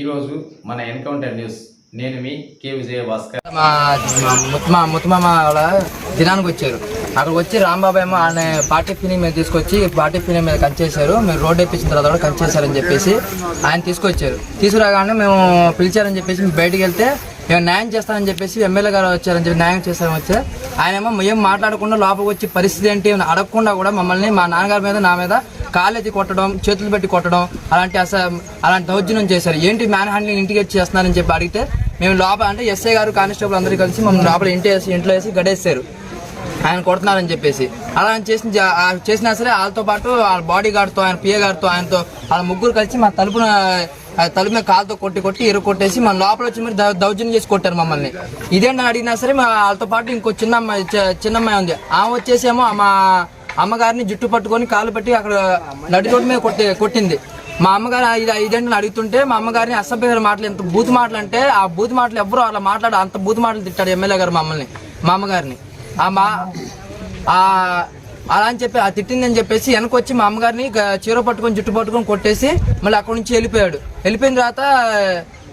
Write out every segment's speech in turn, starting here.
ఈరోజు మన encounter news. నేను మీ కే విజయ భాస్కర్. మా ముత్మా ముత్తమ వాళ్ళ దినానికి వచ్చారు. అక్కడికి వచ్చి రాంబాబు ఏమో ఆయన పార్టీ ఫిలిం మీద తీసుకొచ్చి పార్టీ ఫిలిం మీద కంచేశారు. మీరు రోడ్ ఎప్పించిన తర్వాత కూడా కంచేశారని చెప్పేసి ఆయన తీసుకొచ్చారు. తీసుకురాగానే మేము పిలిచారని చెప్పేసి మేము బయటికి వెళ్తే మేము న్యాయం చేస్తానని చెప్పేసి ఎమ్మెల్యే గారు వచ్చారని చెప్పి న్యాయం చేస్తారని వచ్చే ఆయన ఏమో ఏం మాట్లాడకుండా లోపలికి వచ్చి పరిస్థితి ఏంటి అని అడగకుండా కూడా మమ్మల్ని మా నాన్నగారి మీద నా మీద కాలెత్తి కొట్టడం చేతులు పెట్టి కొట్టడం అలాంటి అస అలాంటి దౌర్జన్యం చేశారు. ఏంటి మ్యాన్ హ్యాండ్లింగ్ ఇంటికి వచ్చి చేస్తున్నారని చెప్పి అడిగితే మేము లోపల అంటే ఎస్ఐ గారు కానిస్టేబుల్ అందరూ కలిసి మమ్మల్ని లోపల ఇంటి వేసి ఇంట్లో వేసి గడేశారు. ఆయన కొడుతున్నారని చెప్పేసి. అలా ఆయన చేసిన చేసినా సరే వాళ్ళతో పాటు వాళ్ళ బాడీ గార్డ్తో ఆయన పిఏ గారితో ఆయనతో వాళ్ళ ముగ్గురు కలిసి మా తలుపున ఆ తలుపు మీద కాలుతో కొట్టి కొట్టి ఇరు కొట్టేసి మన లోపల వచ్చి మీరు దౌర్జన్యం చేసి కొట్టారు మమ్మల్ని. ఇదేంటని అడిగినా సరే మా వాళ్ళతో పాటు ఇంకో చిన్న అమ్మాయి చిన్న అమ్మాయి ఉంది. ఆమె వచ్చేసేమో మా అమ్మగారిని జుట్టు పట్టుకొని కాలు పెట్టి అక్కడ నడి రోడ్డు మీద కొట్టి కొట్టింది. మా అమ్మగారు ఐదు ఇదేంటని అడుగుతుంటే మా అమ్మగారిని అసభ్యకర మాటలు ఎంత బూతు మాటలు అంటే ఆ బూతు మాటలు ఎవరు అలా మాట్లాడు అంత బూతు మాటలు తిట్టాడు ఎమ్మెల్యే గారు మమ్మల్ని మా అమ్మగారిని. ఆ మా అలా అని చెప్పి ఆ తిట్టిందని చెప్పేసి వెనక వచ్చి మా అమ్మగారిని చీర పట్టుకొని జుట్టు పట్టుకొని కొట్టేసి మళ్ళీ అక్కడి నుంచి వెళ్ళిపోయాడు. వెళ్ళిపోయిన తర్వాత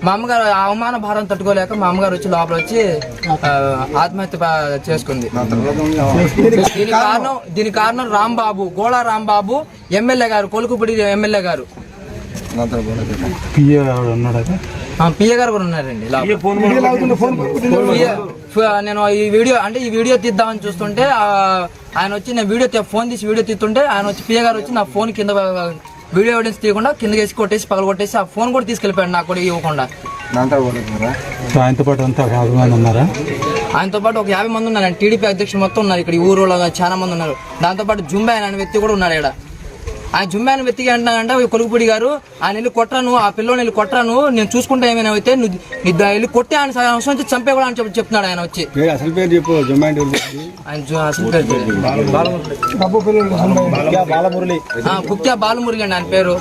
మా అమ్మగారు ఆ అవమాన భారం తట్టుకోలేక మా అమ్మగారు వచ్చి లోపల వచ్చి ఆ, ఆత్మహత్య చేసుకుంది. దీని కారణం దీని కారణం రాంబాబు గోళా రాంబాబు ఎమ్మెల్యే గారు కొలుకుపూడి ఎమ్మెల్యే గారు. గారు కూడా ఉన్నారండి నేను ఈ వీడియో అంటే ఈ వీడియో తీద్దామని చూస్తుంటే ఆ, ఆయన వచ్చి నేను వీడియో తీ- ఫోన్ తీసి వీడియో తీస్తుంటే ఆయన వచ్చి పిఏ గారు వచ్చి నా ఫోన్ కింద వీడియో ఎవిడెన్స్ తీయకుండా కింద వేసి కొట్టేసి పగల కొట్టేసి ఆ ఫోన్ కూడా తీసుకెళ్ళిపోయాడు నాకు కూడా ఇవ్వకుండా. ఆయనతో పాటు అంతా ఒక యాభై మంది ఉన్నారా? ఆయనతో పాటు ఒక యాభై మంది ఉన్నారు టీడీపీ అధ్యక్షులు మొత్తం ఉన్నారు ఇక్కడ. ఈ ఊరు చాలా మంది ఉన్నారు. దాంతో పాటు జుంబా అనే వ్యక్తి కూడా ఉన్నాడు ఇక్కడ. ఆయన జుంబా అనే వ్యక్తికి అంటున్నానంటే కొలుగుపూడి గారు ఆయన వెళ్ళి కొట్టరాను ఆ పిల్లోని వెళ్ళి కొట్టరాను నేను చూసుకుంటా ఏమైనా అయితే నువ్వు ద- వెళ్ళి కొట్టి ఆయన అవసరం వచ్చి చంపే కూడా అని చెప్పి చెప్తున్నాడు ఆయన వచ్చి. అసలు పేరు చెప్పు జొమాటో ఆయన జు- అసలు పేరు తెలియదు. బాలమురళి. ఆ, కుక్యా బాలమురళి అండి ఆయన పేరు.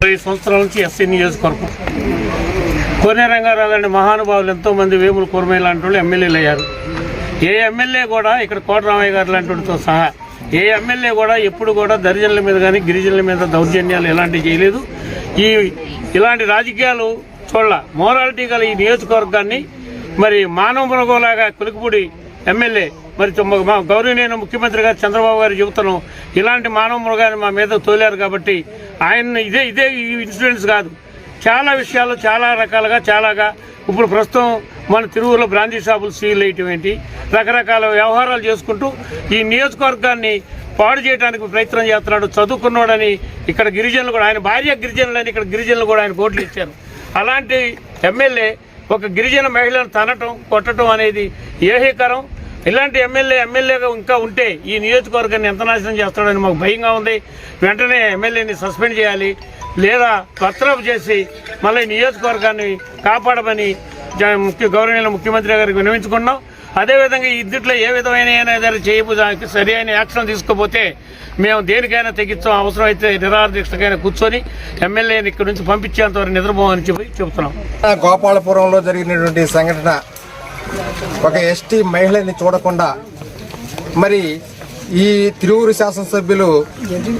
ఇరవై సంవత్సరాల నుంచి ఎస్సీ నియోజకవర్గం. కోనే రంగారావు లాంటి మహానుభావులు ఎంతో మంది వేములు కూరమయ్య లాంటి వాళ్ళు ఎమ్మెల్యేలు అయ్యారు ఏ ఎమ్మెల్యే కూడా ఇక్కడ కోటరామయ్య గారు లాంటి సహా ఏ ఎమ్మెల్యే కూడా ఎప్పుడు కూడా దరిజనుల మీద కానీ గిరిజనుల మీద దౌర్జన్యాలు ఎలాంటివి చేయలేదు. ఈ ఇలాంటి రాజకీయాలు చూడాల మోరాలిటీ గల ఈ నియోజకవర్గాన్ని మరి మానవ మృగంలాగా కులికిపూడి ఎమ్మెల్యే మరి మా గౌరవనీయ ముఖ్యమంత్రి గారు చంద్రబాబు గారు చెబుతాను ఇలాంటి మానవ మృగాన్ని మా మీద తోలారు కాబట్టి ఆయన ఇదే ఇదే ఈ ఇన్సిడెంట్స్ కాదు. చాలా విషయాలు చాలా రకాలుగా చాలాగా ఇప్పుడు ప్రస్తుతం మన తిరువురులో బ్రాంచీ షాపులు సీల్ వేయటం ఏంటి? రకరకాల వ్యవహారాలు చేసుకుంటూ ఈ నియోజకవర్గాన్ని పాడు చేయడానికి ప్రయత్నం చేస్తున్నాడు చదువుకున్నాడని ఇక్కడ గిరిజనులు కూడా ఆయన భార్య గిరిజనులని ఇక్కడ గిరిజనులు కూడా ఆయన ఓట్లు ఇచ్చారు. అలాంటి ఎమ్మెల్యే ఒక గిరిజన మహిళను తనటం కొట్టడం అనేది ఏహీకరం. ఇలాంటి ఎమ్మెల్యే ఎమ్మెల్యేగా ఇంకా ఉంటే ఈ నియోజకవర్గాన్ని ఎంత నాశనం చేస్తాడని మాకు భయంగా ఉంది. వెంటనే ఎమ్మెల్యేని సస్పెండ్ చేయాలి. లేదా పత్రం చేసి మళ్ళీ నియోజకవర్గాన్ని కాపాడమని జ- ముఖ్య గౌరవనీయ ముఖ్యమంత్రి గారికి వినవించుకున్నాం. అదేవిధంగా ఇద్దట్లో ఏ విధమైన ఏదైనా చేయబో దానికి సరి అయిన యాక్షన్ తీసుకోపోతే మేము దేనికైనా తెగించాం అవసరం అయితే నిరాహార కూర్చొని ఎమ్మెల్యేని ఇక్కడి నుంచి పంపించేంతవరకు నిద్రపోమని చెప్పి చెబుతున్నాం. గోపాలపురంలో జరిగినటువంటి సంఘటన ఒక ఎస్టీ మహిళని చూడకుండా మరి ఈ తిరువురు శాసనసభ్యులు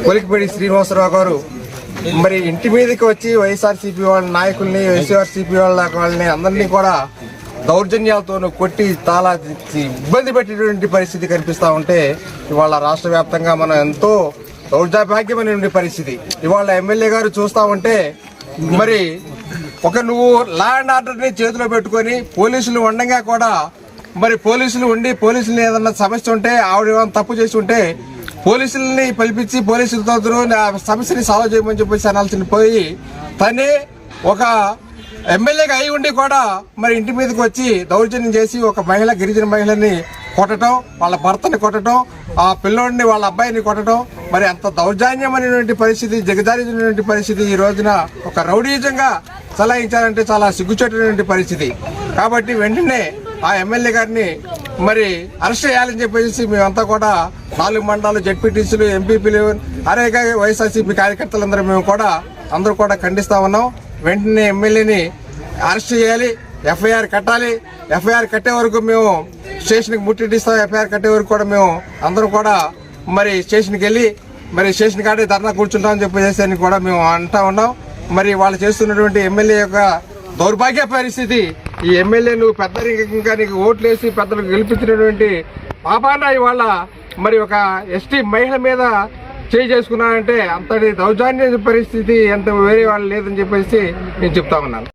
కొలికిపేడి శ్రీనివాసరావు గారు మరి ఇంటి మీదకి వచ్చి వైఎస్ఆర్సీపీ వాళ్ళ నాయకుల్ని వైఎస్ఆర్సీపీ వాళ్ళ వాళ్ళని అందరినీ కూడా దౌర్జన్యాలతోనూ కొట్టి చాలా ఇబ్బంది పెట్టేటువంటి పరిస్థితి కనిపిస్తా ఉంటే ఇవాళ రాష్ట్ర వ్యాప్తంగా మనం ఎంతో దౌర్జాభాగ్యమైనటువంటి పరిస్థితి. ఇవాళ ఎమ్మెల్యే గారు చూస్తా ఉంటే మరి ఒక నువ్వు లా అండ్ ఆర్డర్ని చేతిలో పెట్టుకొని పోలీసులు ఉండగా కూడా మరి పోలీసులు ఉండి పోలీసులు ఏదన్నా సమస్య ఉంటే ఆవిడ ఏమైనా తప్పు చేసి ఉంటే పోలీసుల్ని పిలిపించి పోలీసులతో నా సమస్యని సాల్వ్ చేయమని చెప్పేసి అనాల్సిన పోయి తనే ఒక ఎమ్మెల్యేగా అయి ఉండి కూడా మరి ఇంటి మీదకి వచ్చి దౌర్జన్యం చేసి ఒక మహిళ గిరిజన మహిళని కొట్టడం వాళ్ళ భర్తని కొట్టడం ఆ పిల్లోడిని వాళ్ళ అబ్బాయిని కొట్టడం మరి అంత దౌర్జన్యమైనటువంటి పరిస్థితి జగదారినటువంటి పరిస్థితి ఈ రోజున ఒక రౌడీజంగా చలాయించాలంటే చాలా సిగ్గుచేటటువంటి పరిస్థితి. కాబట్టి వెంటనే ఆ ఎమ్మెల్యే గారిని మరి అరెస్ట్ చేయాలని చెప్పేసి మేమంతా కూడా నాలుగు మండలాలు జడ్పీటీసీలు ఎంపీపీలు అనేక వైఎస్ఆర్సీపీ కార్యకర్తలందరూ మేము కూడా అందరూ కూడా ఖండిస్తా ఉన్నాం. వెంటనే ఎమ్మెల్యేని అరెస్ట్ చేయాలి ఎఫ్ఐఆర్ కట్టాలి. ఎఫ్ఐఆర్ కట్టే వరకు మేము స్టేషన్కి ముట్టిస్తాం ఎఫ్ఐఆర్ కట్టే వరకు కూడా మేము అందరూ కూడా మరి స్టేషన్కి వెళ్ళి మరి స్టేషన్ కాడే ధర్నా కూర్చుంటామని చెప్పేసి అని కూడా మేము అంటా ఉన్నాం. మరి వాళ్ళు చేస్తున్నటువంటి ఎమ్మెల్యే యొక్క దౌర్భాగ్య పరిస్థితి. ఈ ఎమ్మెల్యే నువ్వు పెద్ద ఇంకా నీకు ఓట్లేసి పెద్దలకు గెలిపించినటువంటి పాపాన ఇవాళ మరి ఒక ఎస్టీ మహిళ మీద చేయి చేసుకున్నానంటే అంతటి దౌర్జన్య పరిస్థితి ఎంత వేరే వాళ్ళు లేదని చెప్పేసి నేను చెప్తా ఉన్నాను.